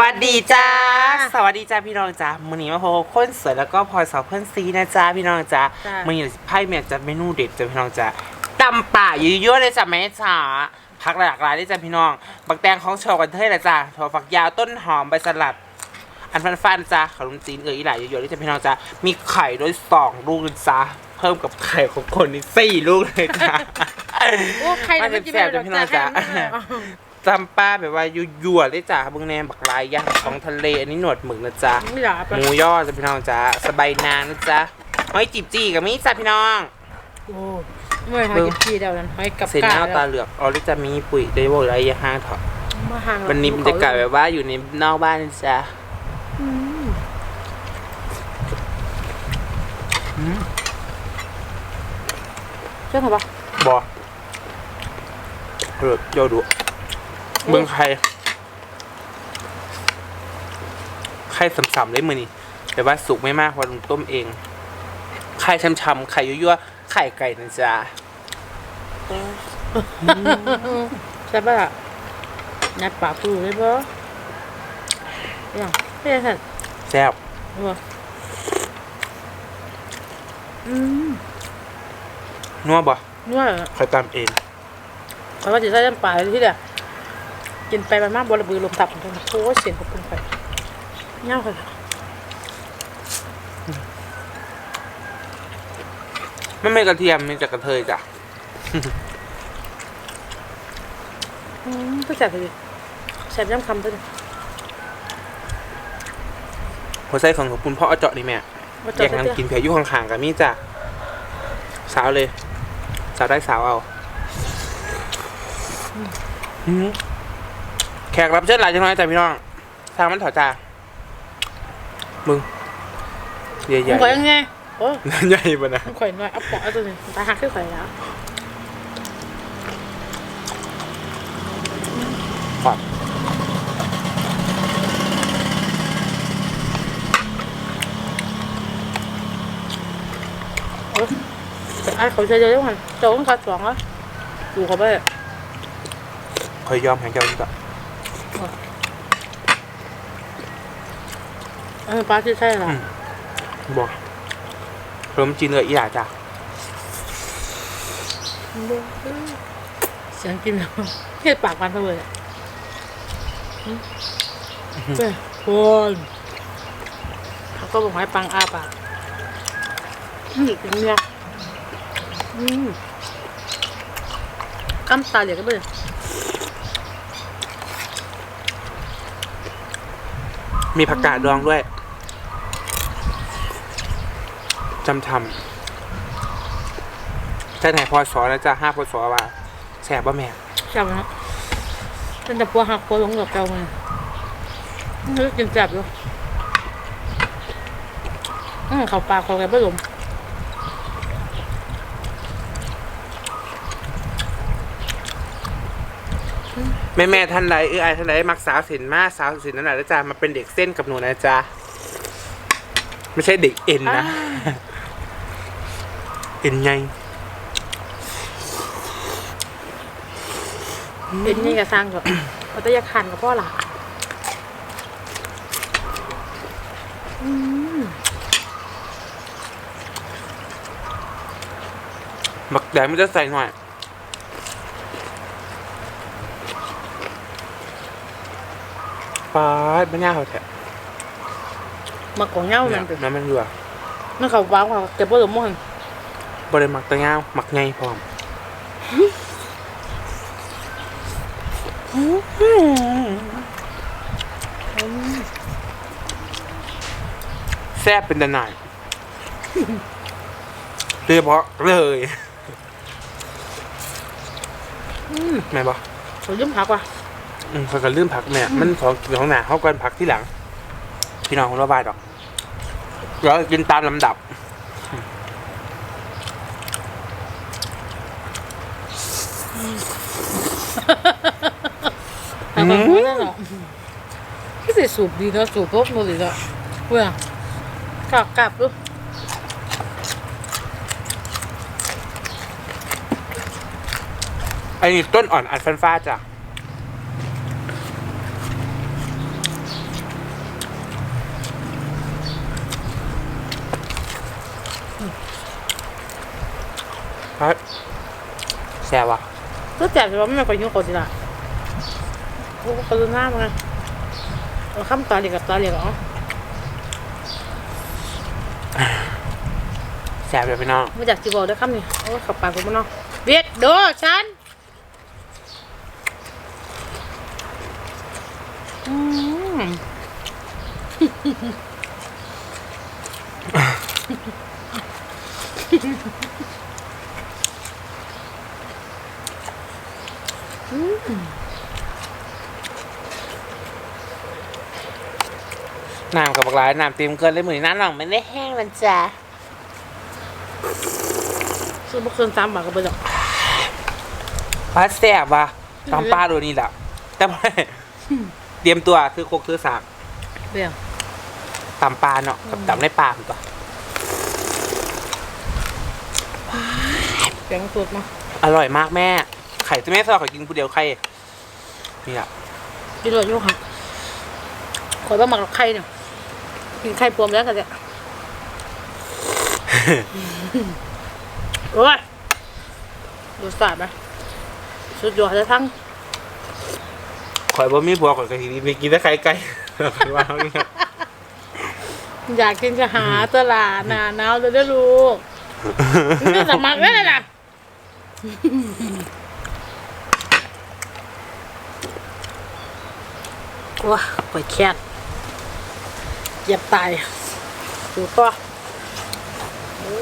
วัสดีจ้า สวัสดีจ้าพี่น้องจ้ามื้อนี้มาพบกับคนสวยแล้วก็พลอยสาวเพื่อนซีนะจ้าพี่น้องจ้าจ้ามื้อนี้ไพ่เมียจัดเมนูเด็ดจ้าพี่น้องจ้าตำป่ายั่วๆเลยจ้าแม่จ๋าผักหลากหลายเลยจ้าพี่น้อง บักแตงของโชว์กันเท่เลยจ้าถั่วฝักยาวต้นหอมใบสลัด อันฟันๆจ้าขนมจีนเอ๋ยอีหลายเยอะๆเลยจ้าพี่น้องจ้ามีไข่ด้วยสองลูกเลยจ้าเพิ่มกับไข่ของคนนี่สี่ลูกเลยจ้าโอ้ใครมาจะไม่กินแซ่บๆจ้าพี่น้องจ้า จำป้าแบบว่ายั่วๆเลยจ้าเบึงแนมบักลายย่างของทะเลอันนี้หนวดหมึกนะจ๊ะไม่อยากหมูยอจ้ะพี่น้องจ้าสบายนางนะจ๊ะหอยจีบจี้กับมีจ้าพี่น้องโอ้ไม่หอยกินทีเดียวนั้นหอยกับเส้นหน้าตาเหลือกออริจะมีปุ๋ยได้บอกอะไรอย่าห้างเถอะมาห่างวันนี้บรรยากาศแบบว่าอยู่ในนอกบ้านนะจ๊ะเชื่อไหมปะบอเออโยดู เมืองไทยไข่สำๆเลยมือนี่แต่ว่าสุกไม่มากเพราะลุงต้มเอง ไข่ช้ำๆไข่ยั่วๆไข่ไก่นะจ๊ะใช่ปะล่ะนัดปากกูเลยปะยังไม่ใช่สัตว์แซ่บปะอืมนัวบ่นวดคอยตามเองเพราะว่าจะใส่น้ำปลาที่เดียว กินไปมันมากบระบือลมตับของมันโอ้เสียงของคุณไปเงาค่ะไม่ไม่กระเทียมมีแต่กระเทยจ้ะอืมก็แสบเลยแสบย่ำคำด้วยหัวไส้ของของคุณพ่อเอาเจาะนี่แม่ว่าแยกกันกินเผียอยู่ข้างๆกับมีจ้ะสาวเลย สาวได้สาวเอา อืมแขกรับเชิญหลายจังเลยจ้ะพี่น้อง ทางมันถอดจ้ามึงใหญ่มึงข่อยยังไงโอ้ๆใหญ่ปะนะมึงข่อยหน่อยเอาปอกเอาตัวนี้ตาหักขึ้นข่อยแล้วขอบเออไอ้เขาใช้เยอะมันโจ้งขาดสองอะดูเขาไปคอยยอมแห่งเจ้าดีกว่า เออปลาที่ใช่หรอบอกเริ่มจีนเลยอีหล่าจ้ะเสียงกินแล้วเฮ็ดปากมันเท่าเลยเฮ้ยคนเขาก็บอกให้ปังอ้าปากอืมกินเนี่ยอืมกำตาเหลียกกันไปเลยมีผักกาดดองด้วย จำทำใช่ไหนพอสอนะจ๊ะห้าพอสอว่าแสบป่ะแม่ใช่ไหมฮะเป็นแต่ปัวหักปัวหลงกับเก่ามันนึกกินแซ่บอยู่อืมเขาปลากเขาแกไม่หลมแม่แม่ๆท่านใดเออไอท่านใดมักสาวสินมากสาวสินนั่นแหละนะจ๊ะมาเป็นเด็กเส้นกับหนูนะจ๊ะไม่ใช่เด็กเอ็นนะ เอ็นไงเป็นนี่กับสร้างก่อนเขาจะอยากขันกับพ่อหล่ะบักแดงมันจะใส่หน่อย ป๊าดไม่น่าเขาแท้มากกว่าเงาเนี่มัยนเป็นน้ำมันอยู่อะมันเขาว้าวเขาเก็บพ่อหลมมั่ง บริมักตะเงามักไงพร้อมแซ่บเป็นตะหน่ายโดยเฉพาะเลยแม่นบอกเขายืมผักว่ะอืมเขาก็ลืมผักแม่มันของกินของหนาเขาก่อนผักที่หลัง พี่น้องคนละบายดอกแล้วกินตามลำดับ あの、これなの。ที่สิสูบดีเนาะสูบพวกมือดีเนาะเว้ยกลับกลับดูไอ้นี่ต้นอ่อนอัดฟันฟ้าจ้ะครัแซ่บว่ะ ก็แจกแต่ว่าไม่ค่อยหิวคนสิล่ะโอ้กรุณามาเอาข้ามตาเหลียกกับตาเหลียกอ๋อแซ่บเลยพี่น้องมาจากจีบอลด้วยคำนี่โอ้ขับปากกูมาเนาะเวียดโดฉันอืม น้ำกับบักหลายน้ำเต็มเกินเลยมือนี้น้ำหลังไม่ได้แห้งมันจ้ะซื้อบุกเกินสามบาทก็ไปดอกปลาแซ่บว่ะตำปลาโดนนี่แหละแต่ไม่เตรียมตัวคือโคกคือสากเบี้ยตำปลาเนาะกับตำในปลาตัวเสียงสุดมาอร่อยมากแม่ ไข่ที่แม่สอนขอกินผู้เดียวไข่นี่แหละกินเลยอยู่ค่ะขอยบ้าหมักกับไข่เนี่ยกินไข่ปลอมแล้วกันเนี่ยโอ้ยรสชาติไหมสุดยอดเลยทั้งข่อยบ่มีผัวข่อยก็สิไปกินแต่ไข่ไก่ว่าเอาเนี่ยอยากกินก็หาตลาดหนาหนาวเลยได้อลูกนี่สมัครได้เลยนะ ว้าปล่อยแค้นเหยียบตายดูก็โอ้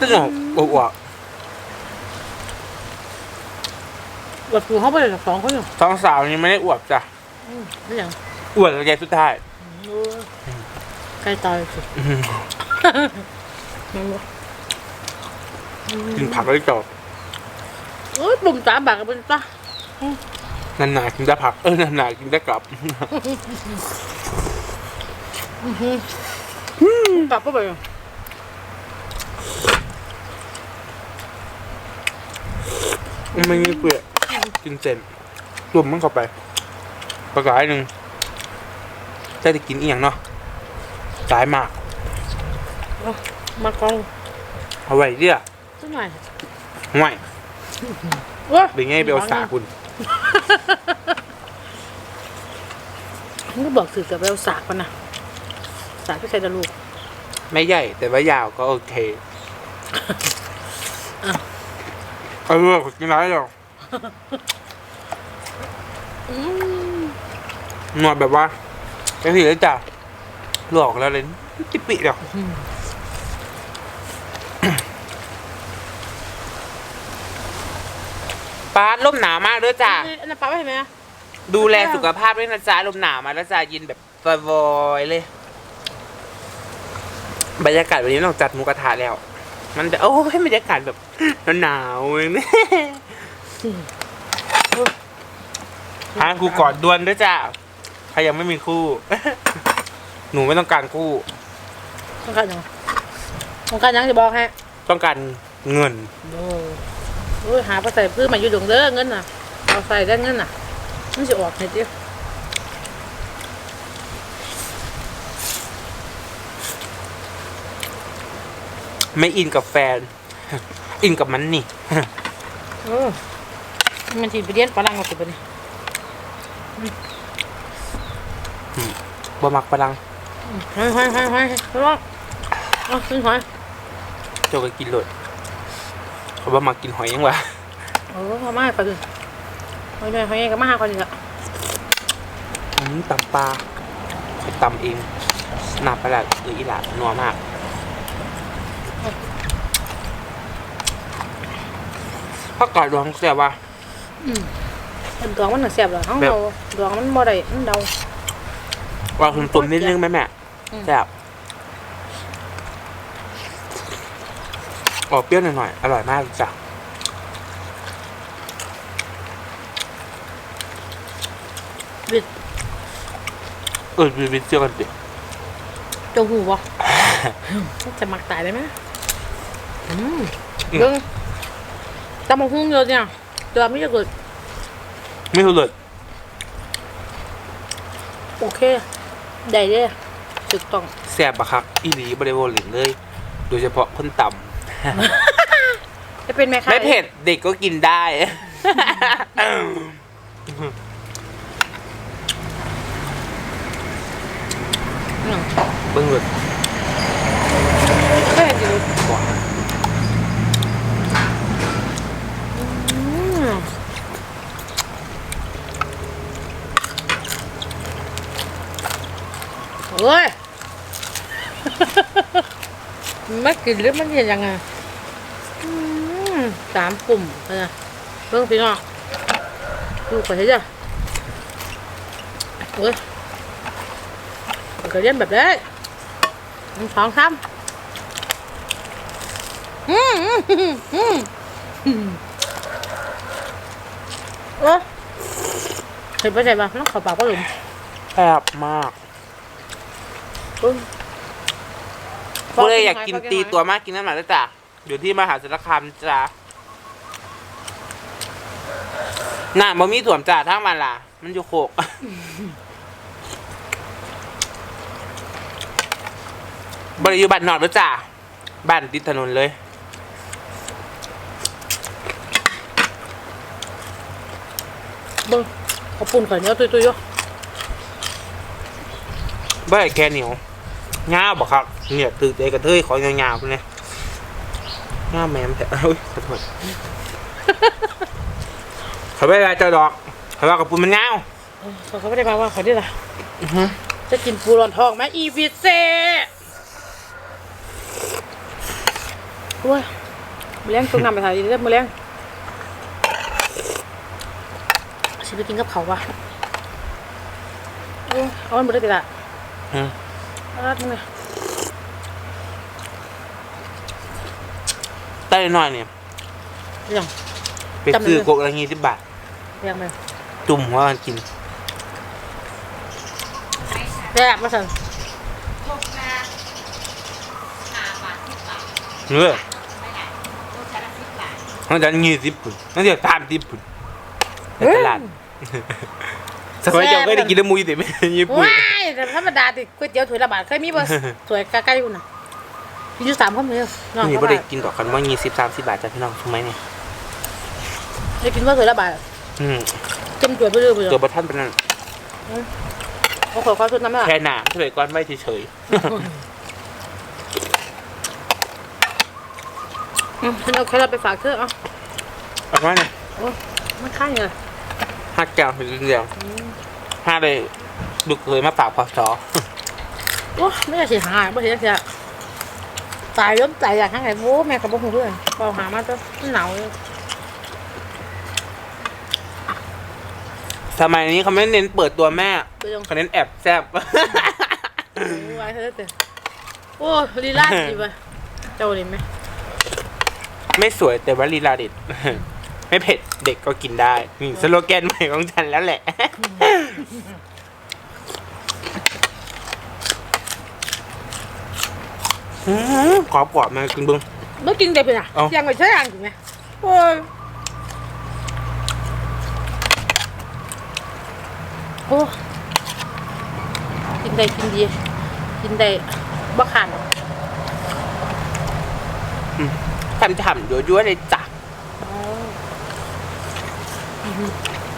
ตึ้งออกอวกวัดปูเขาไปเลยสองคนอยู่ๆท้องสาวนี่ไม่ได้อวบจ้ะอืมไม่อย่างอวดระยะสุดท้ายโอ้ยใกล้ตายสินั่นวะกินผักแล้วจบโอ้ยปุ่มสามบาทกับเป็นปะนานๆกินได้ผัก เออนานๆกินได้กลับกลับก็ไปอยู่ไม่มีเปลือกกินเส้นรวมมันเข้าไป ประกาศหนึ่งจะได้กินอีกอย่างเนาะสายมากมากองเอาไว้เรียสักหน่อยห่วย โอ้ยเป็นไงไปเอาสาคุณมึงก็บอกสื่อกับไปเอาสากมันนะสากที่ใส่ตะลูก ไม่ใหญ่ แต่ว่ายาวก็โอเคอะเอาเรื่องกินไรหรอกหนวดแบบว่าไอ้ที่เลยจ้ะหลอกแล้วเลยจิปิหรอก ป้าดลมหนาวมากด้วยจ้ะอันนั้นปลาไว้เห็นไหมดูแลสุขภาพด้วยนะจ๊ะลมหนาวมาแล้วจ้ะยินแบบสบายเลย บรรยากาศวันนี้ต้องจัดหมูกระทะแล้ว มันจะโอ้ยบรรยากาศแบบหนาวๆเลยเนี่ยหาคู่กอดดวนด้วยจ้ะใครยังไม่มีคู่ หนูไม่ต้องการคู่ ต้องการยังต้องการยังจะบอกให้ต้องการเงิน โอ้โอ้ยหาไปใส่พืชมาอยู่ดงเด้อเงินน่ะ เอาใส่ได้เงินน่ะมันจะออกไงเจ๊ไม่อินกับแฟน อินกับมันนี่ โอ้มันจีไปเรียนฝรั่งมาสิบเนี่ยบ่มักปะลังหอยหอยหอยหอยฝรั่งเอาขึ้นหอยโจก็กินเลย เขาบ่มักกินหอยยังวะโอ้พอมากก่อนเลยหอยหน่อยหอยก็มาหาก่อนเลยอะอืมตำปลาเขาตำเองหนาปลาแหลาหรืออีหลานัวมากผักกาดดองเสียว่ะ อืมเป็นดวงมันหนักเสียบเหรอเขาแบบเราดวงมันบ่ได้มันเดา ว่าคุณตุ่มนิดนึงไหมแม่อืม แซ่บ ออกเปรี้ยวหน่อยๆ อร่อยมากจ้ะบิดเออวิวิเจียวกันดิเจ้าหูวะจะมักตายได้ไหมอืมเรื่องตำบักหุ่งเยอะเนี่ยตัวไม่จะเกิดไม่รู้เลยโอเค ได้เลยถูกต้องแซ่บบักคักอีหลีบริโภคหลินเลย โดยเฉพาะคนต่ จะเป็นไหมคะไม่เผ็ดเด็กก็กินได้บิ้งเลยไม่เห็นอยู่หวานอืมโอ้ยไม่กินหรือมันเห็นยังไง สามกลุ่มนะเพิ่งพี่น้องดูไปเถอะจ้ะโอ้ยมันก็เรียนแบบนี้หนึ่งสองสามอืมอืมอืมอืมอืมโอ้เห็นไปใช่ปะน้องเขอปากก็หลุมแซ่บมากอืมผู้ใดอยากกินตีตัวมากกินน้ำหนักได้จ้ะอยู่ที่มหาสารคามจ้ะ น่ะบ่มีถ่วมจ้ะทั้งมันล่ะ มันอยู่โคก บริอยู่บ้านนอกแล้วจ้ะบ้านติดถนนเลย เบิ้งขอบปุ่นข่อยเหนี้ยวตุยๆอยู่บ่ได้แค่เหนียวง่าบ่ครับ เนี่ยตื่นใจกระเทยขอยาวๆไปเลยง่าแมมแต่เอ้ยขอโทษ เขาไม่ได้เจ้าดอกเขาว่ากับปุนมันง่าวเออเขาก็ไม่ได้มาว่าเขาได้ละอือฮึจะกินปูรอนทองไหมอีฟิเซ่โอ้ยมือเลี้ยงตุ้งนำไปถ่ายดีเด้อมือเลี้ยงฉันไปกินกับเขาวะโอ้ยเอามันหมดได้ติละอืมเอาละมึงเลยใต้น้อยเนี่ยเรื่องไปจำเลยซื้อกกละยี่สิบบาท เรื่องไปจุ่มหัวกันกินแซ่บมาสั่นเนื้อตั้งแต่ยี่สิบปุ่นตั้งแต่สามสิบปุ่นในตลาดสมัยเจ้าก็ได้กินน้ำมุยแต่ไม่ใช่ญี่ปุ่นว้ายแต่ธรรมดาติก๋วยเตี๋ยวถ้วยละบาทเคยมีบ่สวยใกล้ๆอยู่น่ะมีอยู่สามคนเลยน้องนี่เขาไม่ได้ว่ากินดอกกันว่ายี่สิบสามสิบบาทจ้ะพี่น้องทำไมเนี่ยได้กินว่าถ้วยละบาท อืมเต็มจวดไปเลยไปเลยตัวประทันเป็นนั่นเขาขอความสุดน้ำอะแค่หนามสมัยก่อนไม่เฉยอืมฉันเอาแครอทไปฝากเธอเอาๆเอาไว้เนี่ยโอ้มันข้างเลยห้าแก้วเป็นเดียวห้าเลยลูกเคยมาฝากพอชอโอ้ไม่ได้เสียหายไม่เสียเสียตายล้มตายอยากข้างไหนโว้แม่กับพวกเพื่อนเปล่าหามาเถอะมันหนาวเลย สมัยนี้เขาไม่เน้นเปิดตัวแม่ไปยัง เขาเน้นแอบแซบโอ้ยเธอเถอะโอ้ลีลาดีป่ะเจ้านี่ไหมไม่สวยแต่ว่าลีลาเด็ด ไม่เผ็ดเด็กก็กินได้นี่สโลแกนใหม่ของฉันแล้วแหละ อืมขอบกรอบมากินเบึงไม่กินเด็ดเลยอะเอ้าเสียงไปใช่ยังถูกไหมโอ้ย โอ้กินได้กินดี กินได้บ่ขาดทำทำยั่วๆเลยจ้ะ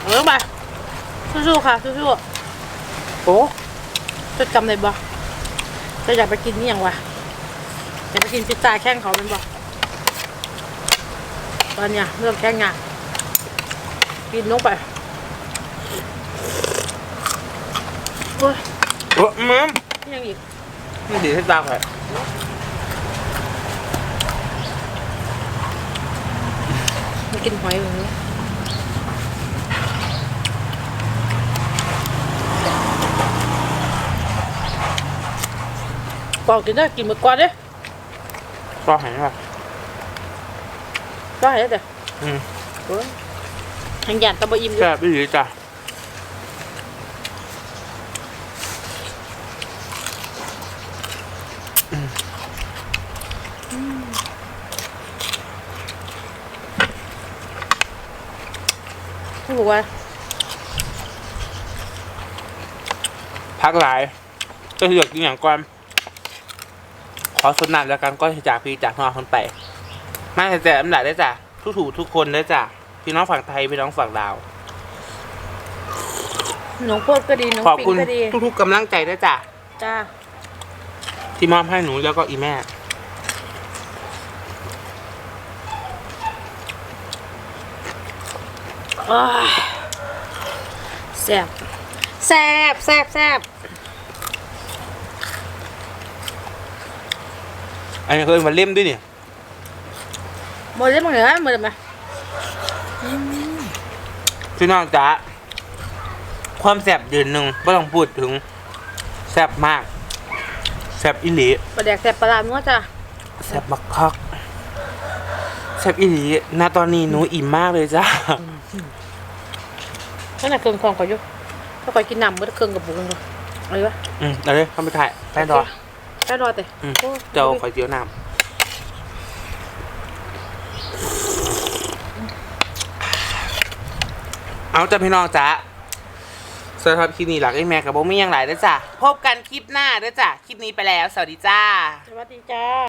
เอาลงไปสู้ๆค่ะสู้โอ้ๆจะจำได้บ่จะอยากไปกินนี่ยังวะอยากไปกินพิซซ่าแข้งเขาเป็นบ่ตอนเนี้ยเริ่มแข้งงานกินลงไป โอ้ยโอ้มึงนี่ยังอีกมันดีให้ตาไปมากินหอยแบบนี้ปอกกินได้กินหมดก่อนเด้ก็เห็นป่ะก็ให้ได้แต่อืมโอ้ยทางยานตะบะอิ่มอยู่แซ่บไม่ดีจ้ะ เขาบอกว่าพักหลายก็เลือกกินอย่างก่อนขอสนานแล้วกันก็จากพี่จากน้องคนไปมาแต่อันดับได้จ้ะทุกถูกทุกคนได้จ้ะพี่น้องฝั่งไทยพี่น้องฝั่งลาวหนองโพดก็ดีหนองขอบปิงคุณก็ดีทุกๆกำลังใจด้วยจ้ะ จ้า ที่มอบให้หนูแล้วก็อีแม่ อ้าย แซ่บแซ่บแซ่บแซ่บอันนี้เคยมาเล่มด้วยเนี่ยหมดเลยมั้งเหรอหมดเลยไหมพี่น้องจ๊ะความแสบยืนหนึ่งไม่ต้องพูดถึงแสบมากแสบอิหลีปลาแดกแซ่บปลาลานัวจ้าแสบมักคัก แสบอิหลีณตอนนี้หนูอิ่มมากเลยจ้านั่นน่ะเครื่องของเขาอยู่ถ้าคอยกินน้ำเมื่อเครื่องกับบุ้งเลยอะไรวะอืมเอาเลยเข้าไปถ่ายแป้นรอได้รอแต่เจ้าขอยเจียวน้ำเอาจ้ะพี่น้องจ๊ะสำหรับคลิปนี้หลักไอ้แม่กับโบไม่ยังหลายเด้จ้ะ พบกันคลิปหน้าเด้อจ้ะ คลิปนี้ไปแล้ว สวัสดีจ้า สวัสดีจ้า